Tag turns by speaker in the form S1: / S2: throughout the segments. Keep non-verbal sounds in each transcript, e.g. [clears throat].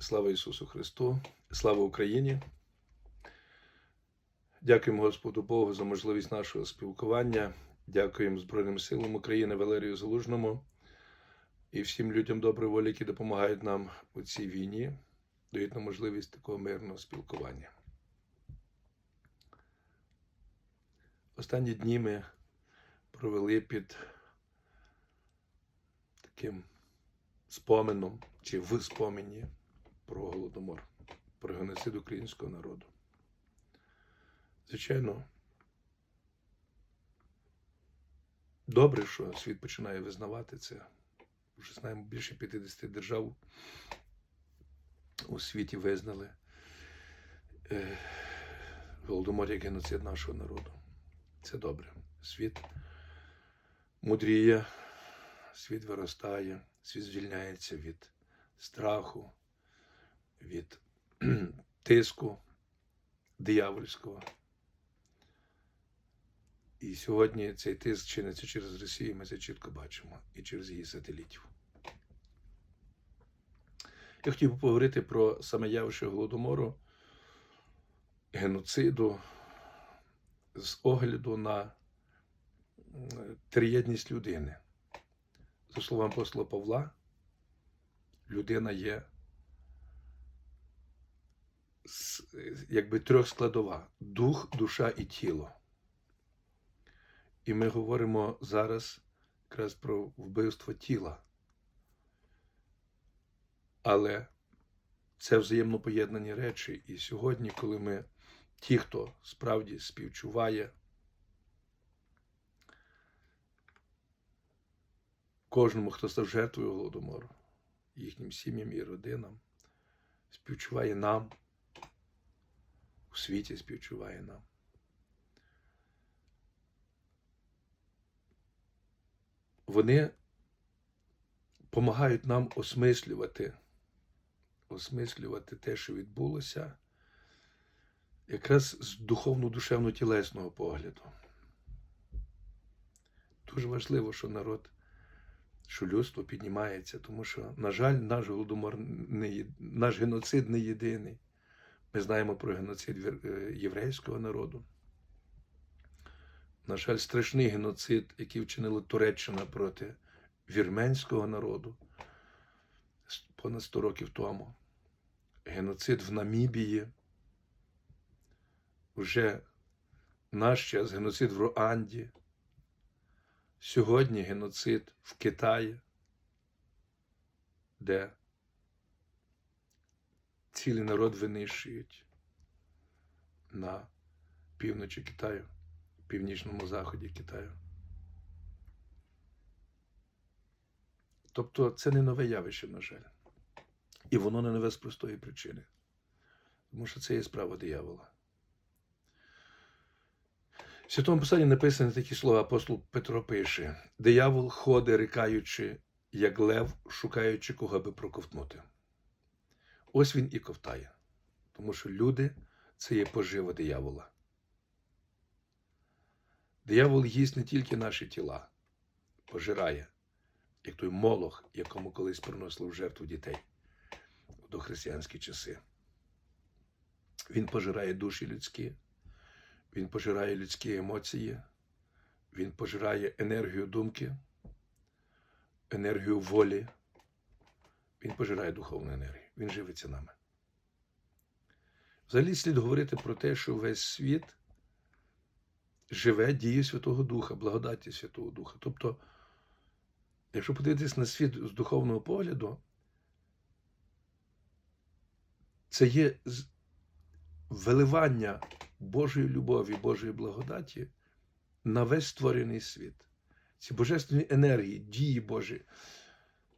S1: Слава Ісусу Христу, слава Україні. Дякуємо Господу Богу за можливість нашого спілкування. Дякуємо Збройним силам України Валерію Залужному і всім людям доброї волі, які допомагають нам у цій війні, дають нам можливість такого мирного спілкування. Останні дні ми провели під таким споменом чи в спомені про голодомор, про геноцид українського народу. Звичайно, добре, що світ починає визнавати це. Вже знаємо, більше 50 держав у світі визнали е, голодомор як геноцид нашого народу. Це добре. Світ мудріє, світ виростає, світ звільняється від страху, від [clears throat] тиску диявольського. І сьогодні цей тиск чиниться через Росію, ми це чітко бачимо, і через її сателітів. Я хотів би поговорити про саме явище голодомору, геноциду з огляду на триєдність людини. За словами апостола Павла, людина є якби трьохскладова дух, душа і тіло. І ми говоримо зараз якраз про вбивство тіла. Але це взаємно поєднані речі. І сьогодні, коли ми, ті, хто справді співчуває кожному, хто став жертвою голодомору, їхнім сім'ям і родинам, співчуває нам, у світі співчуває нам. Вони допомагають нам осмислювати, осмислювати те, що відбулося, якраз з духовно-душевно-тілесного погляду. Дуже важливо, що народ, що людство піднімається, тому що, на жаль, наш голодомор не наш геноцид не єдиний. Ми знаємо про геноцид е, єврейського народу. На жаль, страшний геноцид, який вчинила Туреччина проти вірменського народу понад 100 років тому. Геноцид в Намібії. Вже наш час геноцид в Руанді. Сьогодні геноцид в Китаї, де цілий народ винищують на півночі Китаю, північному заході Китаю. Тобто це не нове явище, на жаль. І воно не нове з простої причини. Тому що це є справа диявола. В Святому Писанні написані такі слова апостол Петро пише: диявол ходить, рикаючи, як лев, шукаючи кого би проковтнути. Ось він і ковтає. Тому що люди це є пожива диявола. Диявол їсть не тільки наші тіла, пожирає, як той молох, якому колись приносили в жертву дітей у дохристиянські часи. Він пожирає душі людські, він пожирає людські емоції, він пожирає енергію думки, енергію волі, він пожирає духовну енергію, він живиться нами. Взагалі слід говорити про те, що весь світ живе дією Святого Духа, благодаті Святого Духа. Тобто, якщо подивитись на світ з духовного погляду, це є виливання Божої любові, Божої благодаті на весь створений світ. Ці божественні енергії, дії Божі.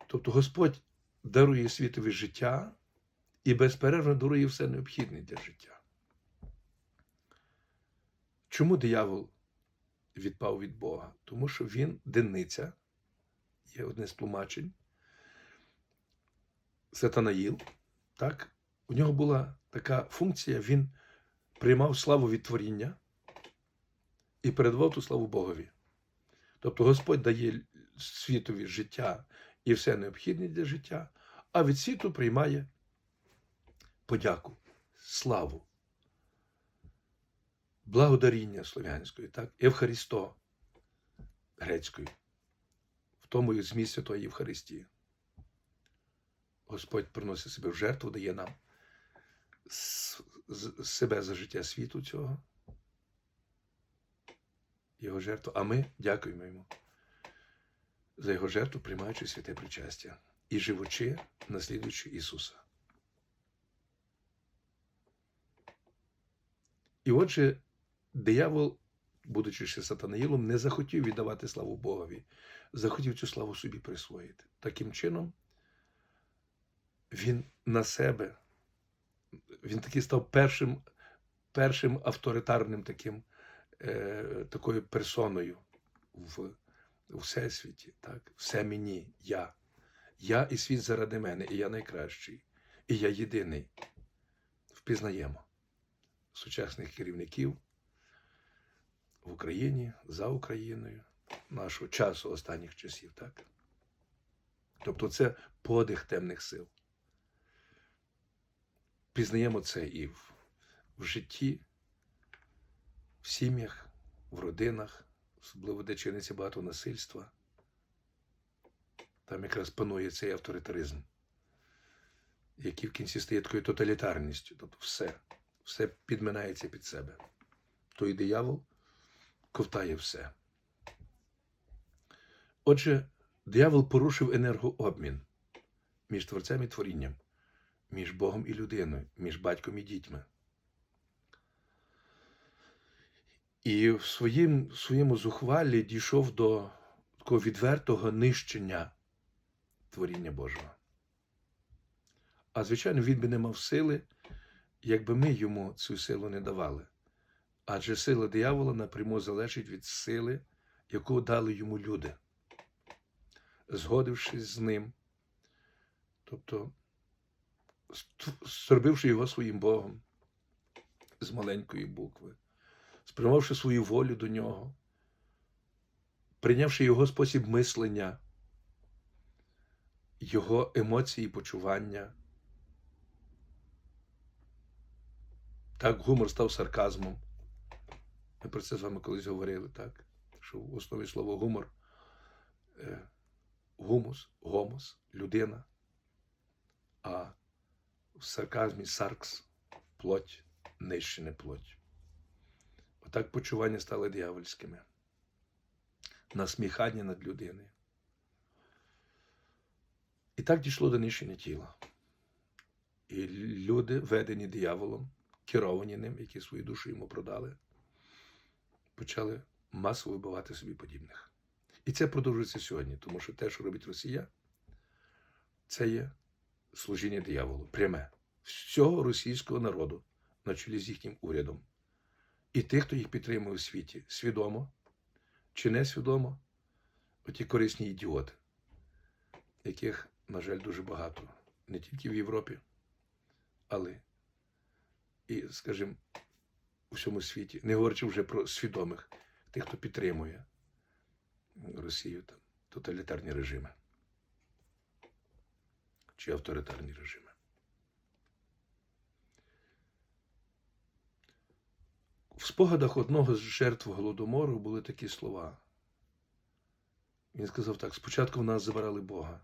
S1: Тобто Господь дарує світові життя і безперервно дарує все необхідне для життя. Чому диявол відпав від Бога? Тому що він денниця, є одне з тлумачень, Сатанаїл, так? У нього була така функція, він приймав славу від творіння і передавав ту славу Богові. Тобто Господь дає світові життя і все необхідне для життя, а від світу приймає подяку, славу, благодаріння слов'янською, так, Евхаристо грецькою, в тому і зміст Святої Євхаристії. Господь приносить себе в жертву, дає нам себе за життя світу цього, його жертву, а ми дякуємо йому за його жертву, приймаючи святе причастя і живучи, наслідуючи Ісуса. І отже, диявол, будучи ще сатанаїлом, не захотів віддавати славу Богові, захотів цю славу собі присвоїти. Таким чином, він на себе, він таки став першим, першим авторитарним таким, е, такою персоною в, у всесвіті. Так? Все мені, я. Я і світ заради мене, і я найкращий, і я єдиний. Впізнаємо сучасних керівників в Україні, за Україною, нашого часу, останніх часів, так? Тобто це подих темних сил. Пізнаємо це і в, в житті, в сім'ях, в родинах, особливо де чиниться багато насильства. Там якраз панує цей авторитаризм, який в кінці стає такою тоталітарністю. Тобто все, все підминається під себе. Той диявол ковтає все. Отже, диявол порушив енергообмін між творцем і творінням, між Богом і людиною, між батьком і дітьми. І в своїм, своєму зухвалі дійшов до такого відвертого нищення творіння Божого. А звичайно, він би не мав сили, якби ми йому цю силу не давали. Адже сила диявола напряму залежить від сили, яку дали йому люди, згодившись з ним, тобто зробивши його своїм Богом з маленької букви, спрямовавши свою волю до нього, прийнявши його спосіб мислення, його емоції почування. Так, гумор став сарказмом. Ми про це з вами колись говорили, так? Що в основі слова гумор е, гумус, гомос, людина, а в сарказмі саркс плоть, нищене плоть. Отак почування стали диявольськими. Насміхання над людиною. І так дійшло до нищення тіла. І люди, ведені дияволом, керовані ним, які свою душу йому продали, почали масово вбивати собі подібних. І це продовжується сьогодні, тому що те, що робить Росія, це є служіння дияволу, пряме всього російського народу на чолі з їхнім урядом. І тих, хто їх підтримує у світі, свідомо чи несвідомо, оті корисні ідіоти, яких, на жаль, дуже багато не тільки в Європі, але і, скажімо, у всьому світі, не говорячи вже про свідомих, тих, хто підтримує Росію, там, тоталітарні режими чи авторитарні режими. В спогадах одного з жертв Голодомору були такі слова. Він сказав так: спочатку в нас забирали Бога,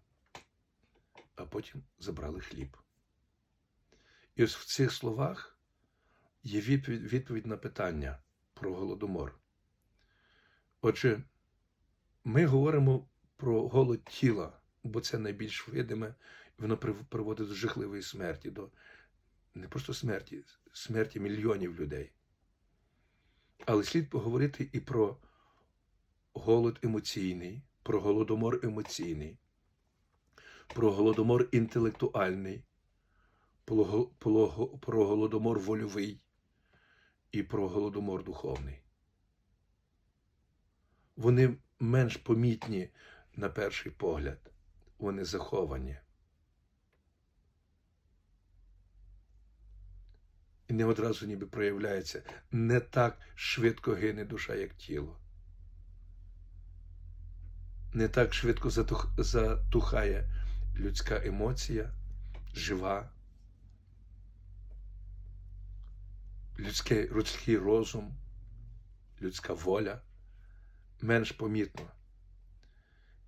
S1: а потім забрали хліб. І ось в цих словах є відповідь, на питання про голодомор. Отже, ми говоримо про голод тіла, бо це найбільш видиме, і воно приводить до жахливої смерті, до не просто смерті, смерті мільйонів людей. Але слід поговорити і про голод емоційний, про голодомор емоційний, про голодомор інтелектуальний, про го- про го- про голодомор вольовий і про голодомор духовний. Вони менш помітні на перший погляд, вони заховані. І не одразу ніби проявляється. Не так швидко гине душа, як тіло. Не так швидко затух... затухає людська емоція, жива, людський, людський розум, людська воля менш помітно.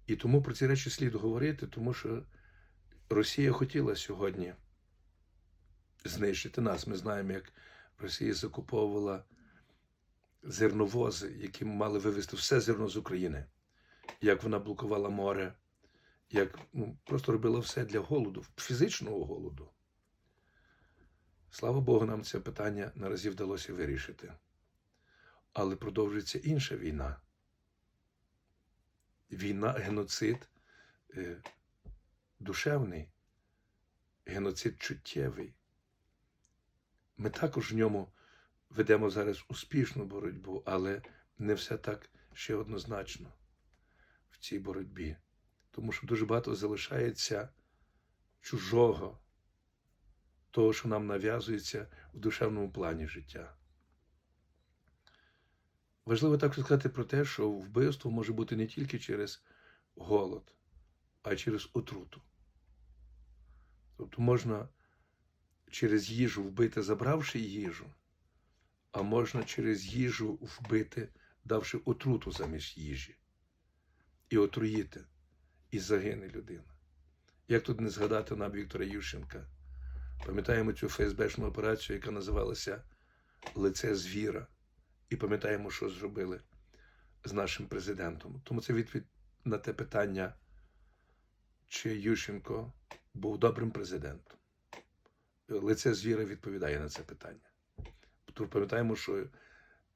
S1: І тому про ці речі слід говорити, тому що Росія хотіла сьогодні знищити нас. Ми знаємо, як Росія закуповувала зерновози, які мали вивезти все зерно з України, як вона блокувала море, як ну, просто робила все для голоду, фізичного голоду. Слава Богу, нам це питання наразі вдалося вирішити. Але продовжується інша війна. Війна, геноцид е, душевний, геноцид чуттєвий. Ми також в ньому ведемо зараз успішну боротьбу, але не все так ще однозначно в цій боротьбі. Тому що дуже багато залишається чужого, того, що нам нав'язується в душевному плані життя. Важливо також сказати про те, що вбивство може бути не тільки через голод, а й через отруту. Тобто можна через їжу вбити, забравши їжу, а можна через їжу вбити, давши отруту замість їжі. І отруїти, і загине людина. Як тут не згадати нам Віктора Ющенка? Пам'ятаємо цю ФСБшну операцію, яка називалася Лице звіра. І пам'ятаємо, що зробили з нашим президентом. Тому це відповідь на те питання, чи Ющенко був добрим президентом. Лице звіра відповідає на це питання. Тому пам'ятаємо, що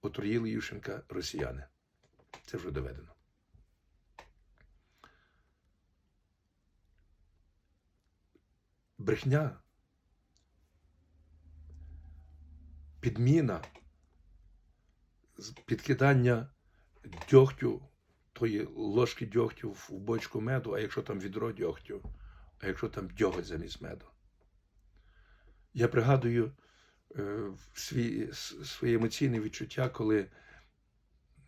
S1: отруїли Ющенка росіяни. Це вже доведено. Брехня, підміна, підкидання дьогтю, тої ложки дьогтю в бочку меду, а якщо там відро дьогтю, а якщо там дьоготь замість меду. Я пригадую е, свої емоційні відчуття, коли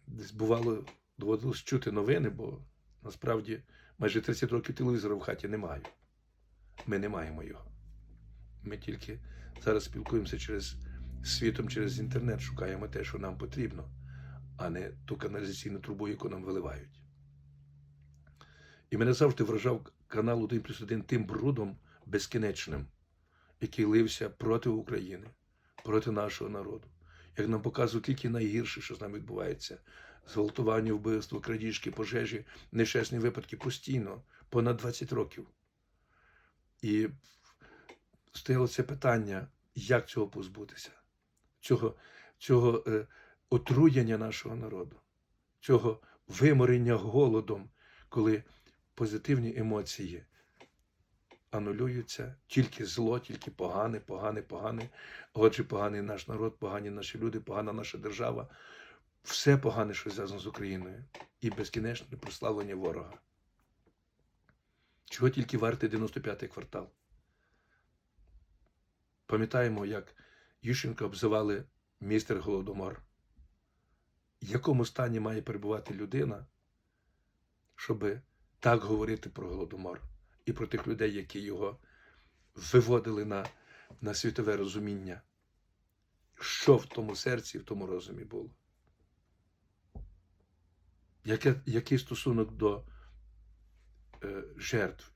S1: десь бувало, доводилось чути новини, бо насправді майже 30 років телевізора в хаті немає. Ми не маємо його. Ми тільки зараз спілкуємося через світом, через інтернет, шукаємо те, що нам потрібно, а не ту каналізаційну трубу, яку нам виливають. І мене завжди вражав канал 1 плюс 1 тим брудом безкінечним, який лився проти України, проти нашого народу. Як нам показують тільки найгірше, що з нами відбувається: зґвалтування, вбивство, крадіжки, пожежі, нещасні випадки постійно, понад 20 років. І стояло це питання, як цього позбутися, цього, цього е, отруєння нашого народу, цього виморення голодом, коли позитивні емоції анулюються, тільки зло, тільки погане, погане, погане. Отже, поганий наш народ, погані наші люди, погана наша держава. Все погане, що зв'язано з Україною, і безкінечне прославлення ворога. Чого тільки вартий 95-й квартал? Пам'ятаємо, як Ющенка обзивали містер Голодомор. В якому стані має перебувати людина, щоб так говорити про Голодомор і про тих людей, які його виводили на, на світове розуміння? Що в тому серці, в тому розумі було? Яке, який стосунок до е, жертв?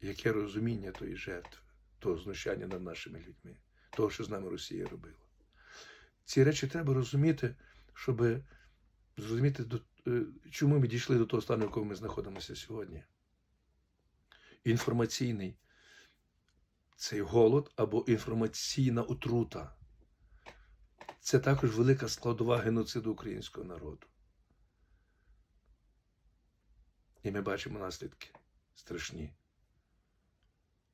S1: Яке розуміння тої жертви, того знущання над нашими людьми, того, що з нами Росія робила? Ці речі треба розуміти, щоб зрозуміти, е, чому ми дійшли до того стану, в якому ми знаходимося сьогодні. Інформаційний цей голод або інформаційна отрута. Це також велика складова геноциду українського народу. І ми бачимо наслідки страшні.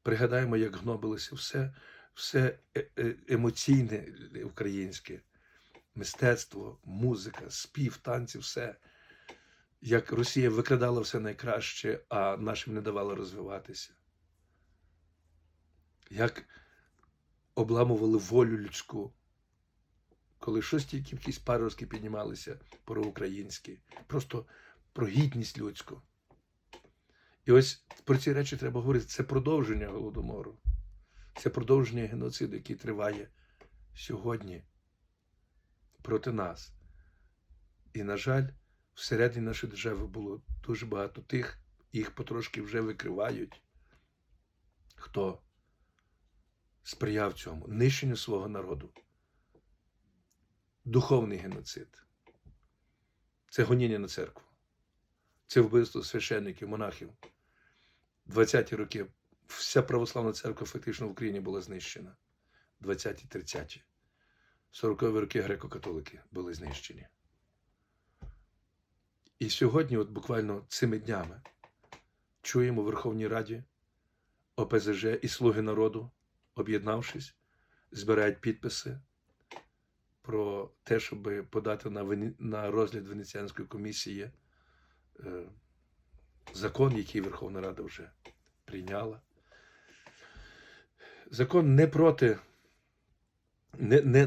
S1: Пригадаємо, як гнобилося все, все е- е- емоційне українське мистецтво, музика, спів, танці, все. Як Росія викрадала все найкраще, а нашим не давала розвиватися. Як обламували волю людську, коли щось тільки якісь паруски піднімалися проукраїнські, просто про гідність людську. І ось про ці речі треба говорити. Це продовження голодомору, це продовження геноциду, який триває сьогодні проти нас. І, на жаль, всередині нашої держави було дуже багато тих, їх потрошки вже викривають, хто сприяв цьому нищенню свого народу. Духовний геноцид. Це гоніння на церкву. Це вбивство священників, монахів. 20-ті роки вся православна церква фактично в Україні була знищена. 20-ті, 30-ті. 40-ві роки греко-католики були знищені. І сьогодні, от буквально цими днями, чуємо в Верховній Раді ОПЗЖ і Слуги народу, об'єднавшись, збирають підписи про те, щоб подати на, Вені... на розгляд Венеціанської комісії е, закон, який Верховна Рада вже прийняла. Закон не проти, не, не,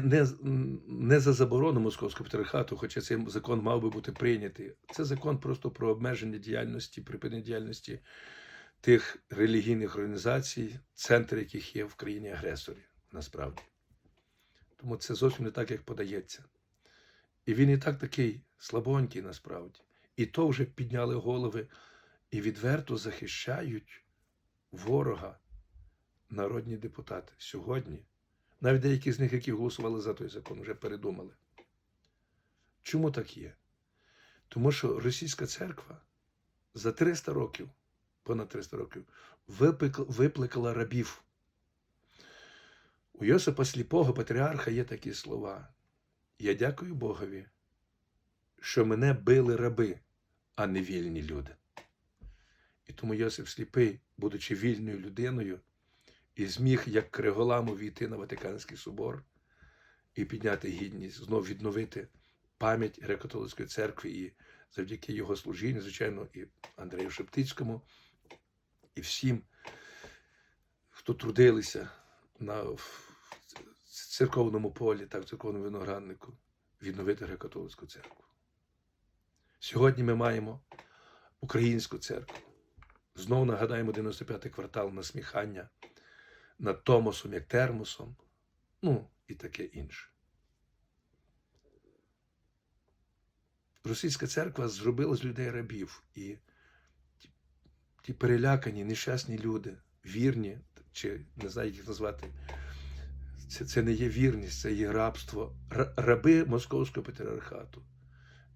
S1: не, за заборону Московського патріархату, хоча цей закон мав би бути прийнятий. Це закон просто про обмеження діяльності, припинення діяльності тих релігійних організацій, центр яких є в країні агресорі, насправді. Тому це зовсім не так, як подається. І він і так такий слабонький насправді. І то вже підняли голови і відверто захищають ворога народні депутати сьогодні. Навіть деякі з них, які голосували за той закон, вже передумали. Чому так є? Тому що російська церква за 300 років, понад 300 років, випликала рабів. У Йосипа Сліпого патріарха є такі слова. Я дякую Богові, що мене били раби, а не вільні люди. І тому Йосип Сліпий, будучи вільною людиною, і зміг, як Криголам, увійти на Ватиканський собор і підняти гідність, знов відновити пам'ять Греко-католицької церкви і завдяки його служінню, звичайно, і Андрею Шептицькому, і всім, хто трудилися на церковному полі, так, в церковному винограднику, відновити Греко-католицьку церкву. Сьогодні ми маємо українську церкву. Знову нагадаємо 95-й квартал насміхання над Томосом як термосом, ну і таке інше. Російська церква зробила з людей рабів, і ті, перелякані, нещасні люди, вірні, чи не знаю, як їх назвати, це, це не є вірність, це є рабство, раби Московського патріархату,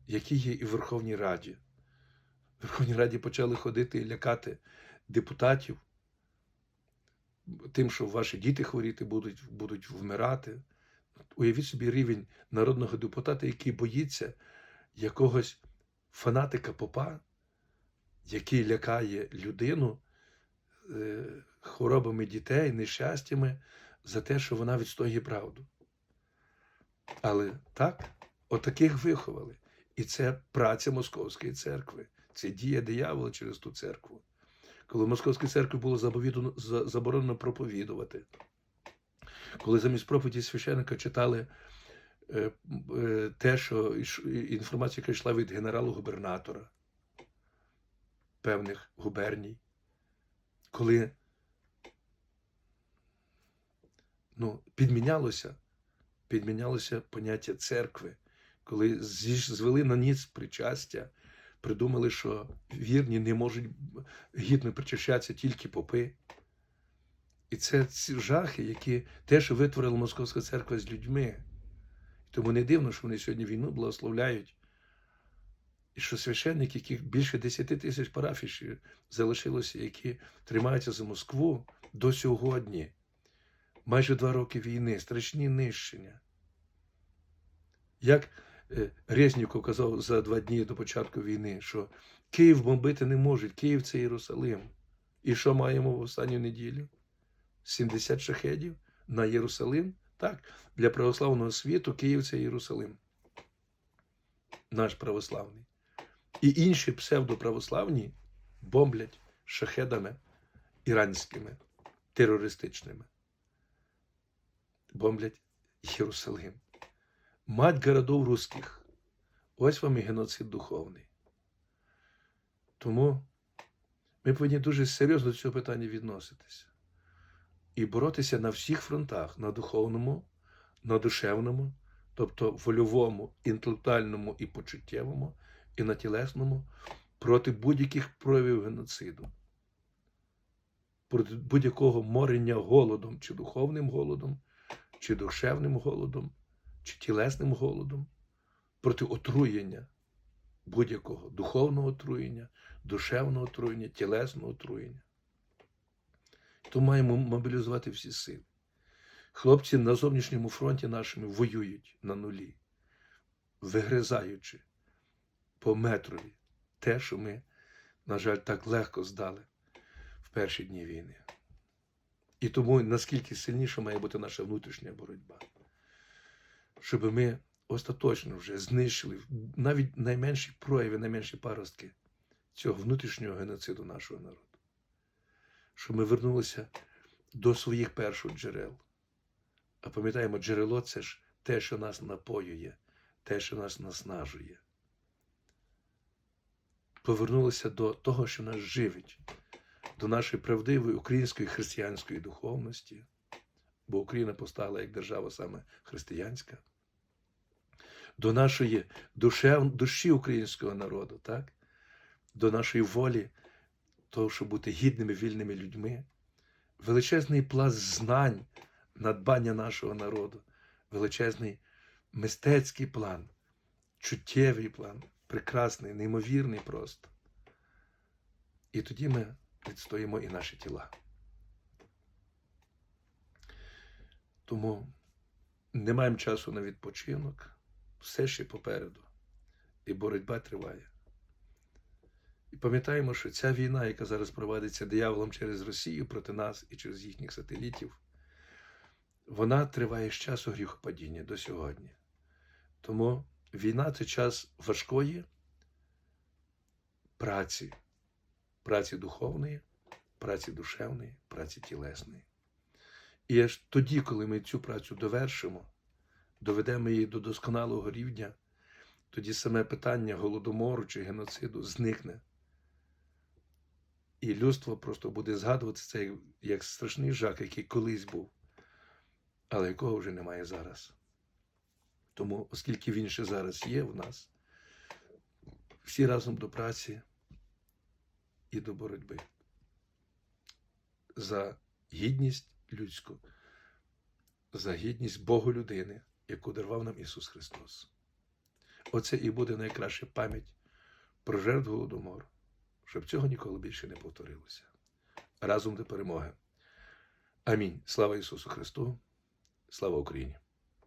S1: які є і в Верховній Раді. В Верховній Раді почали ходити і лякати депутатів тим, що ваші діти хворіти будуть, будуть вмирати. Уявіть собі рівень народного депутата, який боїться якогось фанатика попа, який лякає людину е, хворобами дітей, нещастями за те, що вона відстоює правду. Але так, отаких виховали. І це праця Московської церкви. Це дія диявола через ту церкву. Коли в Московській церкві було заборонено проповідувати, коли замість проповіді священника читали е, е, те, що інформація, яка йшла від генерала-губернатора певних губерній, коли ну, підмінялося, підмінялося поняття церкви, коли звели на ніц причастя придумали, що вірні не можуть гідно причащатися тільки попи. І це ці жахи, які те, що витворила Московська церква з людьми. Тому не дивно, що вони сьогодні війну благословляють. І що священники, яких більше 10 тисяч парафій залишилося, які тримаються за Москву до сьогодні, майже два роки війни, страшні нищення. Як Резніков казав за два дні до початку війни, що Київ бомбити не можуть, Київ це Єрусалим. І що маємо в останню неділю? 70 шахедів на Єрусалим. Так, для православного світу Київ це Єрусалим. Наш православний. І інші псевдоправославні бомблять шахедами іранськими, терористичними. Бомблять Єрусалим мать городов русських. Ось вам і геноцид духовний. Тому ми повинні дуже серйозно до цього питання відноситися і боротися на всіх фронтах: на духовному, на душевному, тобто вольовому, інтелектуальному і почуттєвому, і на тілесному, проти будь-яких проявів геноциду, проти будь-якого морення голодом, чи духовним голодом, чи душевним голодом, чи тілесним голодом, проти отруєння будь-якого духовного отруєння, душевного отруєння, тілесного отруєння. То маємо мобілізувати всі сили. Хлопці на зовнішньому фронті нашими воюють на нулі, вигризаючи по метрові те, що ми, на жаль, так легко здали в перші дні війни. І тому наскільки сильніша має бути наша внутрішня боротьба, щоб ми остаточно вже знищили навіть найменші прояви, найменші паростки цього внутрішнього геноциду нашого народу. Щоб ми вернулися до своїх перших джерел. А пам'ятаємо, джерело це ж те, що нас напоює, те, що нас наснажує. Повернулися до того, що нас живить, до нашої правдивої української християнської духовності, бо Україна постала як держава саме християнська, до нашої душев, душі українського народу, так? до нашої волі, того, щоб бути гідними, вільними людьми, величезний пласт знань, надбання нашого народу, величезний мистецький план, чуттєвий план, прекрасний, неймовірний просто. І тоді ми відстоїмо і наші тіла. Тому не маємо часу на відпочинок, все ще попереду, і боротьба триває. І пам'ятаємо, що ця війна, яка зараз проводиться дияволом через Росію проти нас і через їхніх сателітів, вона триває з часу гріхопадіння до сьогодні. Тому війна це час важкої праці, праці духовної, праці душевної, праці тілесної. І аж тоді, коли ми цю працю довершимо, доведемо її до досконалого рівня, тоді саме питання голодомору чи геноциду зникне. І людство просто буде згадувати це як, страшний жах, який колись був, але якого вже немає зараз. Тому, оскільки він ще зараз є в нас, всі разом до праці і до боротьби за гідність людську, за гідність Богу людини, яку дарував нам Ісус Христос. Оце і буде найкраща пам'ять про жертву Голодомору, щоб цього ніколи більше не повторилося. Разом до перемоги. Амінь. Слава Ісусу Христу! Слава Україні!